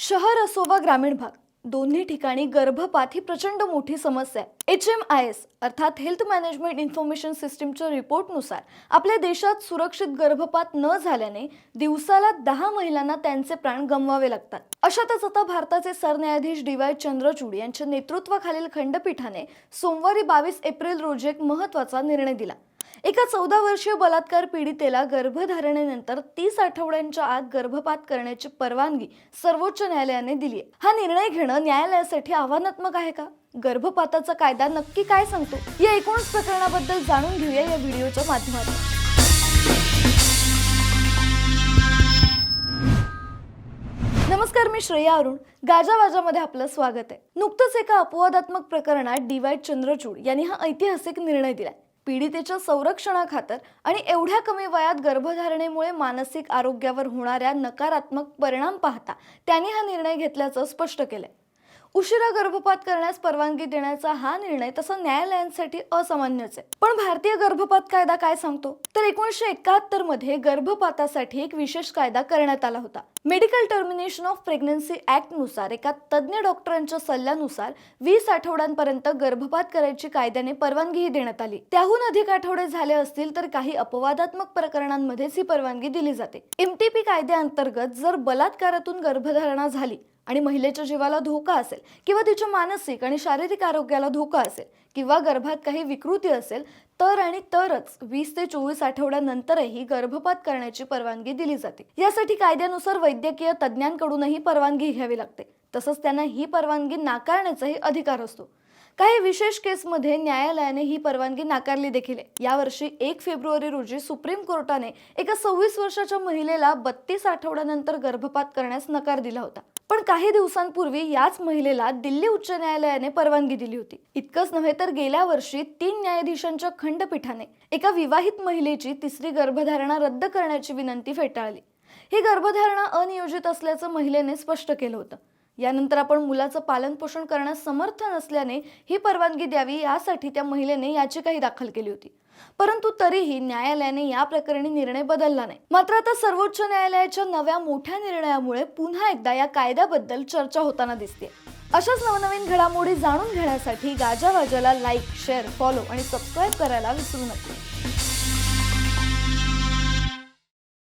शहर असो वा ग्रामीण भाग दोन्ही ठिकाणी गर्भपात ही प्रचंड मोठी समस्या आहे. एच एम आय एस अर्थात हेल्थ मॅनेजमेंट इन्फॉर्मेशन सिस्टीमच्या रिपोर्टनुसार आपल्या देशात सुरक्षित गर्भपात न झाल्याने दिवसाला दहा महिलांना त्यांचे प्राण गमवावे लागतात. अशातच आता भारताचे सरन्यायाधीश डी वाय चंद्रचूड यांच्या नेतृत्वाखालील खंडपीठाने सोमवारी बावीस एप्रिल रोजी एक महत्त्वाचा निर्णय दिला. एका चौदा वर्षीय बलात्कार पीडितेला गर्भधारणेनंतर तीस आठवड्यांच्या आत गर्भपात करण्याची परवानगी सर्वोच्च न्यायालयाने दिली आहे हा निर्णय घेणं न्यायालयासाठी आव्हानात्मक आहे का? गर्भपाताचा कायदा नक्की काय सांगतो? या एकूणच प्रकरणाबद्दल जाणून घेऊया या व्हिडिओच्या माध्यमातून. नमस्कार मी श्रेया अरुण. गाजावाजामध्ये आपलं स्वागत आहे. नुकतंच एका अपवादात्मक प्रकरणात डी वाय चंद्रचूड यांनी हा ऐतिहासिक निर्णय दिलाय. पीडितेच्या संरक्षणाखातर आणि एवढ्या कमी वयात गर्भधारणेमुळे मानसिक आरोग्यावर होणाऱ्या नकारात्मक परिणाम पाहता त्यांनी हा निर्णय घेतल्याचं स्पष्ट केलंय. उशिरा गर्भपात करण्यास परवानगी देण्याचा हा निर्णय तसा न्यायालयांसाठी असामान्यच आहे. पण भारतीय गर्भपात कायदा काय सांगतो? तर एकोणीसशे एकाहत्तरमध्ये गर्भपातासाठी एक विशेष कायदा करण्यात आला होता. मेडिकल टर्मिनेशन ऑफ प्रेग्नन्सी ऍक्टनुसार एका तज्ज्ञ डॉक्टरांच्या सल्ल्यानुसार वीस आठवड्यांपर्यंत गर्भपात करायची कायद्याने परवानगीही देण्यात आली. त्याहून अधिक आठवडे झाले असतील तर काही अपवादात्मक प्रकरणांमध्येच ही परवानगी दिली जाते. एमटीपी कायद्याअंतर्गत जर बलात्कारातून गर्भधारणा झाली आणि महिलेच्या जीवाला धोका असेल किंवा तिच्या मानसिक आणि शारीरिक आरोग्याला धोका असेल किंवा गर्भात काही विकृती असेल तर आणि तरच वीस ते चोवीस आठवड्यानंतरही गर्भपात करण्याची परवानगी दिली जाते. यासाठी कायद्यानुसार वैद्यकीय तज्ज्ञांकडूनही परवानगी घ्यावी लागते. तसंच त्यांना ही परवानगी नाकारण्याचाही अधिकार असतो. काही विशेष केसमध्ये न्यायालयाने ही परवानगी नाकारली देखील आहे. यावर्षी एक फेब्रुवारी रोजी सुप्रीम कोर्टाने एका सव्वीस वर्षाच्या महिलेला बत्तीस आठवड्यानंतर गर्भपात करण्यास नकार दिला होता. पण काही दिवसांपूर्वी याच महिलेला दिल्ली उच्च न्यायालयाने परवानगी दिली होती. इतकंच नव्हे तर गेल्या वर्षी तीन न्यायाधीशांच्या खंडपीठाने एका विवाहित महिलेची तिसरी गर्भधारणा रद्द करण्याची विनंती फेटाळली. ही गर्भधारणा अनियोजित असल्याचं महिलेने स्पष्ट केलं होतं. यानंतर आपण मुलाचं पालन पोषण करण्यास समर्थ नसल्याने ही परवानगी द्यावी यासाठी त्या महिलेने याचिकाही दाखल केली होती. परंतु तरीही न्यायालयाने या प्रकरणी निर्णय बदलला नाही. मात्र आता सर्वोच्च न्यायालयाच्या नव्या मोठ्या निर्णयामुळे पुन्हा एकदा या कायद्याबद्दल चर्चा होताना दिसते अशाच नवनवीन घडामोडी जाणून घेण्यासाठी गाजावाजाला लाईक शेअर फॉलो आणि सबस्क्राईब करायला विसरू नका.